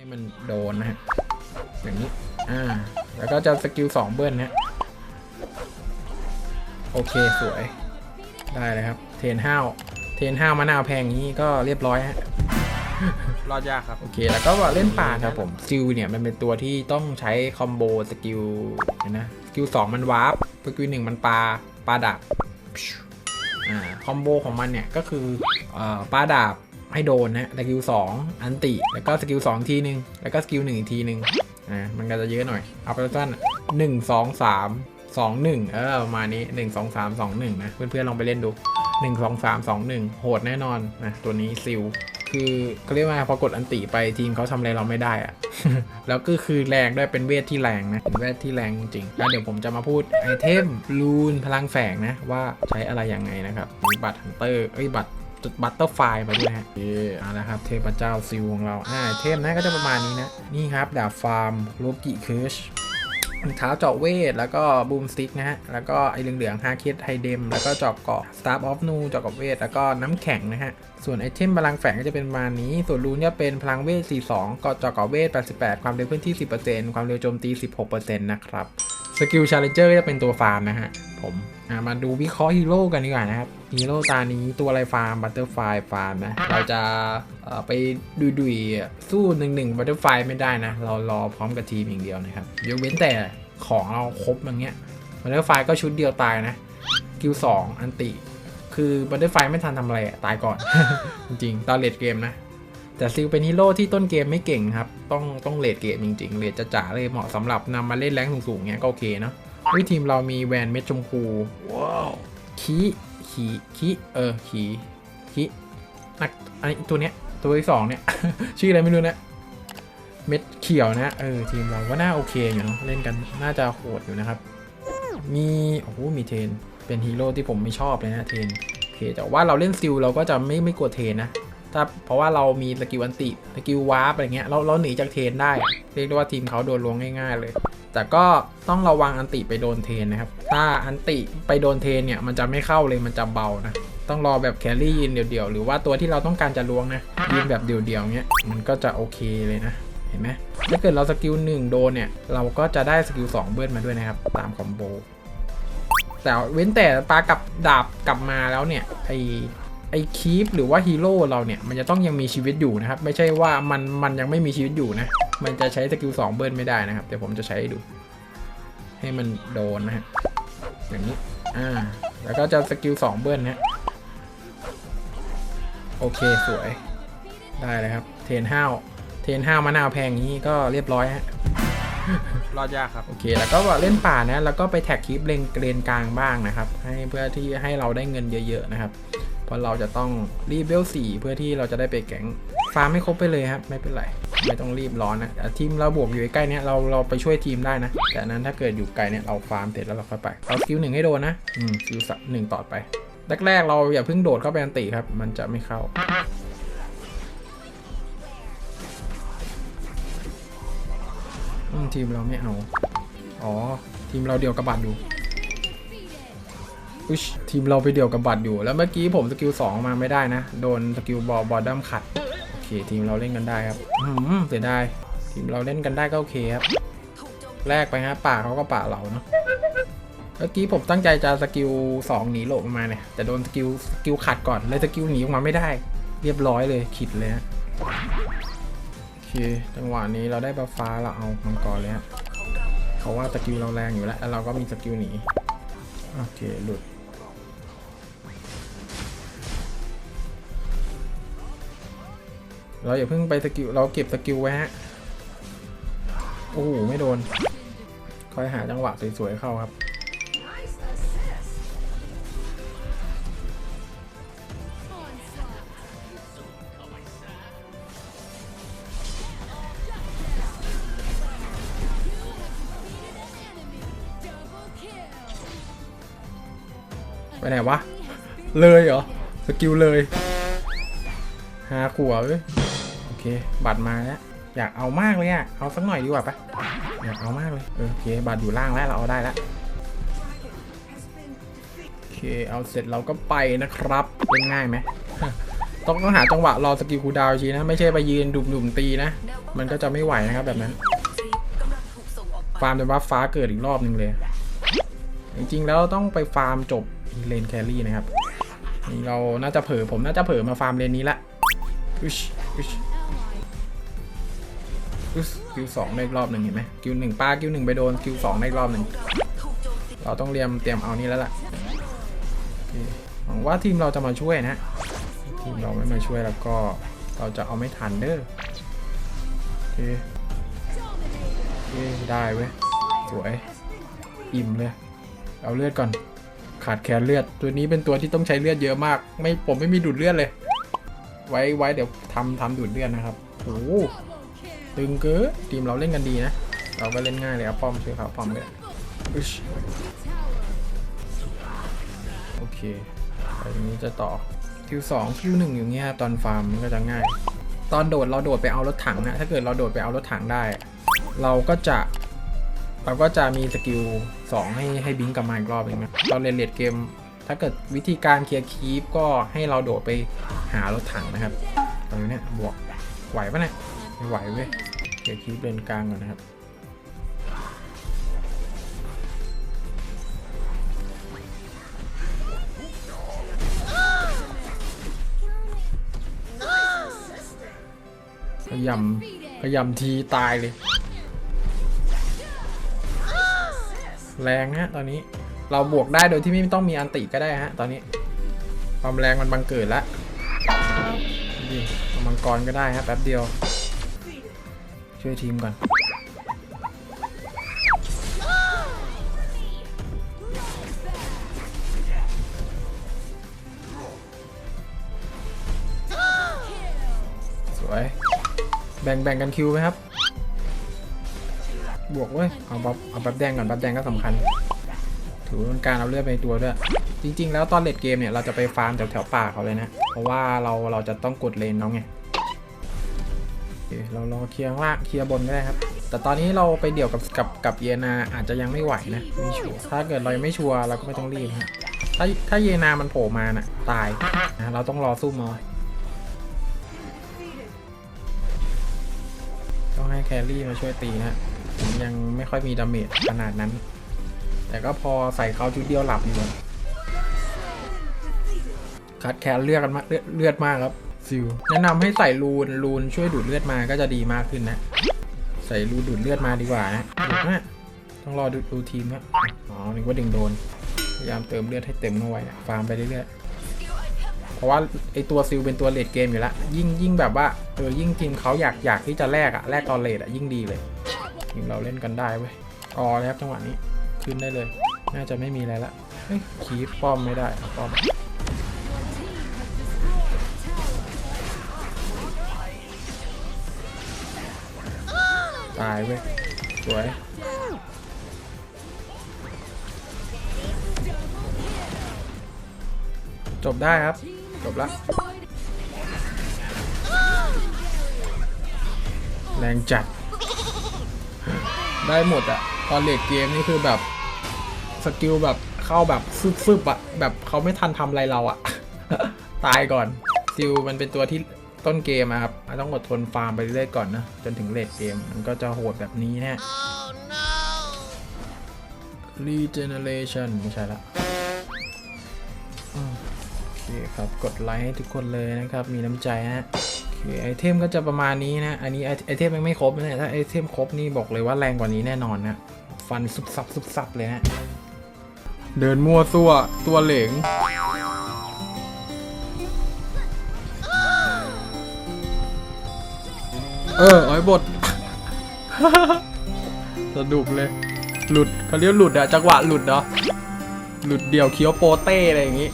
ให้มันโดนนะฮะอย่างนี้ อ่า แล้วก็จะสกิลสองเบิ้ลนะฮะโอเคสวย ได้เลยครับ เทนห้าว เทนห้าวมะนาวแพงนี้ก็เรียบร้อยฮะ รอดยากครับ โอเค แล้วก็เล่นป่าครับผมซิลเนี่ยมันเป็นตัวที่ต้องใช้คอมโบสกิลเห็นนะ สกิลสองมันวาร์ป สกิลหนึ่งมันปาปาดาบอ่าคอมโบของมันเนี่ยก็คือเอ่อปาดาบ ให้โดนนะสกิลสองอันติ แล้วก็สกิลสองทีหนึ่งแล้วก็สกิลหนึ่งอีกทีหนึ่งอ่ามันก็จะเยอะหน่อยเอาไปสั้นหนึ่งสองสามสองหนึ่งเออประมาณนี้หนึ่งสองสามสองหนึ่งนะเพื่อนๆลองไปเล่นดูหนึ่งสองสามสองหนึ่งโหดแน่นอนนะตัวนี้ซิลคือเขาเรียกว่าพอกดอันติไปทีมเขาทำอะไรเราไม่ได้อะแล้วก็คือแรงด้วยเป็นเวทที่แรงนะเป็นเวทที่แรงจริงแล้วเดี๋ยวผมจะมาพูดไอเทมลูนพลังแฝงนะว่าใช้อะไรยังไงนะครับบัตรฮันเตอร์เอ้ยบัตร บัตเตอร์ไฟมาด้วยฮะเออเอาละครับ เทพเจ้าซิลของเราอ่าเทมนะก็จะประมาณนี้นะ นี่ครับ ดาบฟาร์มโลกิเคิร์ชรองเท้าเจาะเวท แล้วก็บูมสติ๊กนะฮะ แล้วก็ไอเหลืองๆฮาคิดไฮเดม แล้วก็เจาะเกาะ Star of Nu เจาะกับเวท แล้วก็น้ำแข็งนะฮะ ส่วนไอเทมพลังแฝงก็จะเป็นประมาณนี้ ส่วนรูนจะเป็นพลังเวท 42ก็เจาะเกาะเวท 88 ความเร็วพื้นที่ 10%ความเร็วโจมตี 16%นะครับ สกิลชาเลนเจอร์ก็จะเป็นตัวฟาร์มนะฮะ ผมอะมาดูวิเคราะห์ฮีโร่กันดีกว่านะครับฮีโร่ตานี้ตัวอะไรฟาร์มบัตเตอร์ไฟฟาร์มนะ เราจะเอ่อไปดุยๆสู้หนึ่งหนึ่งบัตเตอร์ไฟไม่ได้นะ เรารอพร้อมกับทีมอย่างเดียวนะครับยกเว้นแต่ของเราครบอย่างเงี้ยบัตเตอร์ไฟก็ชุดเดียวตายนะกิลสองอันติ คือบัตเตอร์ไฟไม่ทันทำอะไรอะตายก่อน จริงๆตอนเลดเกมนะแต่ซิลเป็นฮีโร่ที่ต้นเกมไม่เก่งครับ ต้องต้องเลดเกมจริงๆเลดจะจ๋าเลยเหมาะสำหรับนำมาเล่นแรงสูงๆเงี้ยก็โอเคเนาะ วิทีมเรามีแวนเม็ดชมพูว้าวคีขีคีเออขีคีนักอันนี้ตัวเนี้ย ตัวที่สองเนี่ย ชื่ออะไรไม่รู้นะ เม็ดเขียวนะ เออ ทีมเราก็น่าโอเคอยู่เนาะเล่นกันน่าจะโหดอยู่นะครับ มีโอ้โหมีเทน เป็นฮีโร่ที่ผมไม่ชอบเลยนะเทนโอเคแต่ว่าเราเล่นซิลเราก็จะไม่ไม่กลัวเทนนะถ้าเพราะว่าเรามีสกิลอันติสกิลวาร์ปอะไรเงี้ยเราเราหนีจากเทนได้อะเรียกได้ว่าทีมเขาโดนลวงง่ายๆเลย แต่ก็ต้องระวังอันติไปโดนเทนนะครับ ถ้าอันติไปโดนเทนเนี่ยมันจะไม่เข้าเลยมันจะเบานะ ต้องรอแบบแครี่ยืนเดี่ยวๆ หรือว่าตัวที่เราต้องการจะล้วงนะยืนแบบเดี่ยวๆเงี้ยมันก็จะโอเคเลยนะเห็นไหมถ้าเกิดเราสกิลหนึ่งโดนเนี่ย เราก็จะได้สกิลสองเบิ้ลมาด้วยนะครับ ตามคอมโบแต่เว้นแต่ปลากับดาบกลับมาแล้วเนี่ยไอ ไอคีปหรือว่าฮีโร่เราเนี่ย มันจะต้องยังมีชีวิตอยู่นะครับ ไม่ใช่ว่ามันมันยังไม่มีชีวิตอยู่นะ มันจะใช้สกิลสองเบิ้ลไม่ได้นะครับ เดี๋ยวผมจะใช้ให้ดู ให้มันโดนนะฮะอย่างนี้ อ่า แล้วก็จะสกิลสองเบิ้ลนะฮะโอเคสวย ได้เลยครับ เทนห้าวเทนห้าวมะนาวแพงนี้ก็เรียบร้อยฮะรอดยากครับ โอเค แล้วก็เล่นป่านะ แล้วก็ไปแท็กคลิปเลนเกรนกลางบ้างนะครับ ให้เพื่อที่ให้เราได้เงินเยอะ ๆ นะครับ เพราะเราจะต้องรีบเวลสี่เพื่อที่เราจะได้ไปแก๊งฟาร์มไม่ครบไปเลยครับ ไม่เป็นไร ไม่ต้องรีบร้อนนะทีมเราบวกอยู่ใกล้เนี้ยเราเราไปช่วยทีมได้นะ แต่นั้นถ้าเกิดอยู่ไกลเนี่ยเราฟาร์มเสร็จแล้วเราค่อยไปเอาสกิลหนึ่งให้โดนนะอืมสกิลสักหนึ่งต่อไปแรกๆเราอย่าเพิ่งโดดเข้าไปอันติครับ มันจะไม่เข้าอืมทีมเราไม่เอา อ๋อ ทีมเราเดียวกับบัตรอยู่ อุ๊ยทีมเราไปเดี่ยวกับบัตรอยู่ แล้วเมื่อกี้ผมสกิลสองมาไม่ได้นะ โดนสกิลบอลบอดัมขัด โอเค ทีมเราเล่นกันได้ครับเสียดายทีมเราเล่นกันได้ก็โอเคครับ แลกไปฮะป่าเขาก็ป่าเราเนาะ เมื่อกี้ผมตั้งใจจะสกิลสองหนีโลบมาเนี่ย แต่โดนสกิลสกิลขัดก่อนเลยสกิลหนีออกมาไม่ได้ เรียบร้อยเลยขิดเลยฮะโอเค จังหวะนี้เราได้บัฟฟ้าเราเอามังกรเลยฮะเขาว่าสกิลเราแรงอยู่แล้ว แล้วเราก็มีสกิลหนี โอเค หลุด เราอย่าเพิ่งไปสกิลเราเก็บสกิลไว้ฮะโอ้โหไม่โดน คอยหาจังหวะสวยๆเข้าครับไปไหนวะ เลยเหรอ สกิลเลยหาขัวเว้ย เค บัตรมาแล้ว อยากเอามากเลยอะเอาสักหน่อยดีกว่าปะอยากเอามากเลยเออโอเค บัตรอยู่ล่างแล้วเราเอาได้แล้วโอเค เอาเสร็จเราก็ไปนะครับเล่นง่ายไหมต้องต้องหาจังหวะรอสกิลคูดาวน์ทีนะ ไม่ใช่ไปยืนดุ่มๆตีนะ มันก็จะไม่ไหวนะครับแบบนั้นฟาร์มจนว่าฟ้าเกิดอีกรอบหนึ่งเลย จริงๆ แล้วต้องไปฟาร์มจบเลนแครี่นะครับนี่เราน่าจะเผลอผมน่าจะเผลอมาฟาร์มเลนนี้ละอุชอุชอุช คิวสองได้อีกรอบหนึ่งเห็นไหมคิวหนึ่งป้าคิวหนึ่งไปโดนคิวสองได้อีกรอบหนึ่งเราต้องเตรียมเตรียมเอานี่แล้วล่ะหวังว่าทีมเราจะมาช่วยนะทีมเราไม่มาช่วยแล้วก็เราจะเอาไม่ทันเด้อโอเคโอเคได้เว้ยสวยอิ่มเลยเอาเลือดก่อนขาดแคลนเลือด ตัวนี้เป็นตัวที่ต้องใช้เลือดเยอะมาก ไม่ผมไม่มีดูดเลือดเลย ไว้ไว้เดี๋ยวทำทำดูดเลือดนะครับโอ้โห ตึงเกินทีมเราเล่นกันดีนะ เราก็เล่นง่ายเลยครับป้อมช่วยเขาป้อมเลยอึชโอเคไปตรงนี้จะต่อคิวสองคิวหนึ่งอย่างเงี้ยครับตอนฟาร์มมันก็จะง่าย ตอนโดดเราโดดไปเอารถถังนะถ้าเกิดเราโดดไปเอารถถังได้ เราก็จะเราก็จะมีสกิล2ให้ให้บิงกลับมาอีกรอบหนึงนะเราเล่นเลดเกม ถ้าเกิดวิธีการเคลียร์คีปก็ให้เราโดดไปหารถถังนะครับตรงนี้เนี่ยบวกไหวปะเนี่ย ไม่ไหวเว้ยเคลียร์คีปเลนกลางก่อนนะครับพยายามพยายามทีตายเลย แรงฮะตอนนี้เราบวกได้โดยที่ไม่ต้องมีอันติก็ได้ฮะตอนนี้ ความแรงมันบังเกิดแล้วนี่เอมังกรก็ได้ฮะแป๊บเดียว ช่วยทีมก่อน สวย แบ่งแบ่งกันคิวไหมครับ บวกเว้ย เอาบัฟเอาบัฟแดงก่อน บัฟแดงก็สำคัญ ถือว่าเป็นการเอาเลือดไปตัวด้วย จริง ๆ แล้วตอนเลดเกมเนี่ย เราจะไปฟาร์มแถวแถวๆป่าเขาเลยนะ เพราะว่าเราเราจะต้องกดเลนน้องไง เคเรารอเคลียร์ล่างเคลียร์บนก็ได้ครับ แต่ตอนนี้เราไปเดี่ยวกับกับกับเยนาอาจจะยังไม่ไหวนะไม่ชัวร์ถ้าเกิดเรายังไม่ชัวร์เราก็ไม่ต้องรีบฮะถ้าถ้าเยนามันโผล่มาน่ะตายนะเราต้องรอสู้มอต้องให้แครี่มาช่วยตีนะฮะผมยังไม่ค่อยมีดาเมจขนาดนั้น แต่ก็พอใส่เขาชุดเดียวหลับอยู่คัดแคลเลือดกันมากเลือดมากครับ ซิลแนะนำให้ใส่รูนรูนช่วยดูดเลือดมาก็จะดีมากขึ้นนะ ใส่รูดูดเลือดมาดีกว่านะดูดนะต้องรอดูดูทีมครับอ๋อนึกว่าดึงโดนพยายามเติมเลือดให้เต็มเข้าไว้นะฟาร์มไปเรื่อยๆเพราะว่าไอตัวซิลเป็นตัวเลดเกมอยู่แล้วยิ่งยิ่งแบบว่าเออยิ่งทีมเขาอยากอยากที่จะแลกอะแลกตอนเลดอะยิ่งดีเลยทีมเราเล่นกันได้เว้ยออเลยครับจังหวะนี้ขึ้นได้เลย น่าจะไม่มีอะไรละเฮ้ยคีฟป้อมไม่ได้ป้อม ตายเว้ยสวยจบได้ครับ จบละแรงจัด ได้หมดอะตอนเลดเกมนี่คือแบบ สกิลแบบเข้าแบบฟึบๆอะแบบเขาไม่ทันทำอะไรเราอะตายก่อนซิลมันเป็นตัวที่ ต้นเกมอะครับต้องอดทนฟาร์มไปเรื่อยๆก่อนนะจนถึงเลดเกมมันก็จะโหดแบบนี้แน่ regeneration ไม่ใช่ละโอเคครับกดไลค์ให้ทุกคนเลยนะครับ มีน้ำใจฮะโอเคไอเทมก็จะประมาณนี้นะ อันนี้ไอไอเทมยังไม่ครบนะเนี่ยถ้าไอเทมครบนี่บอกเลยว่าแรงกว่านี้แน่นอนนะ ฟันซุบซับซุบซับเลยฮะเดินมั่วซั่วตัวเหลง เอออ้อยบทสนุกเลย หลุดเขาเรียกหลุดอะจังหวะหลุดเนาะหลุดเดี่ยวเคี้ยวโปเต้อะไรอย่างงี้